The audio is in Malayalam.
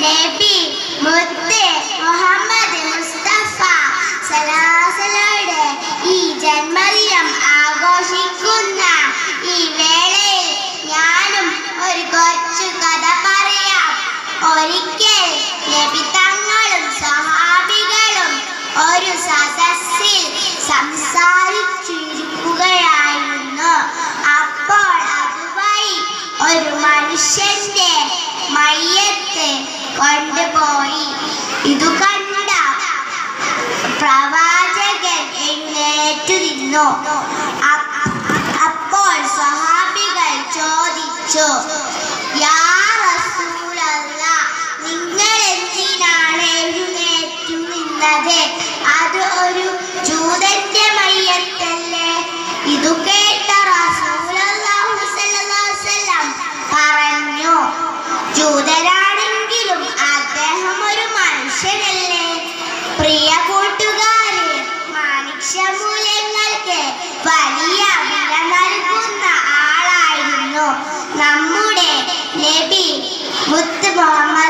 മുത്ത് മുഹമ്മദ് മുസ്തഫ. സലാസലയുടെ ഈ ജന്മദിനം ആഘോഷിക്കുന്ന ഈ വേളയിൽ ഞാനും ഒരു കൊച്ചു കഥ പറയാം. ഒരിക്കൽ നബി തങ്ങളും സഹാബികളും ഒരു സദസ്സിൽ സംസാരിച്ചിരിക്കുകയായിരുന്നു. അപ്പോൾ അതുവഴി ഒരു മനുഷ്യന്റെ മയ്യത്ത് പണ്ട് പോയി. ഇതു കണ്ട പ്രവാചകൻ എഴുന്നേറ്റു നിന്നു. അപ്പോൾ സ്വഹാബികൾ ചോദിച്ചു യാ നിങ്ങൾ എന്തിനാണ് അത് ഒരു ഇതു കേട്ട റസൂലല്ലാഹു സല്ലല്ലാഹു അലൈഹി വസല്ലം പറഞ്ഞു ജൂതരാ വൃക്ഷമൂലങ്ങൾക്ക് വലിയ വില നൽകുന്ന ആളായിരുന്നു നമ്മുടെ നബി മുത്ത് മുഹമ്മദ്.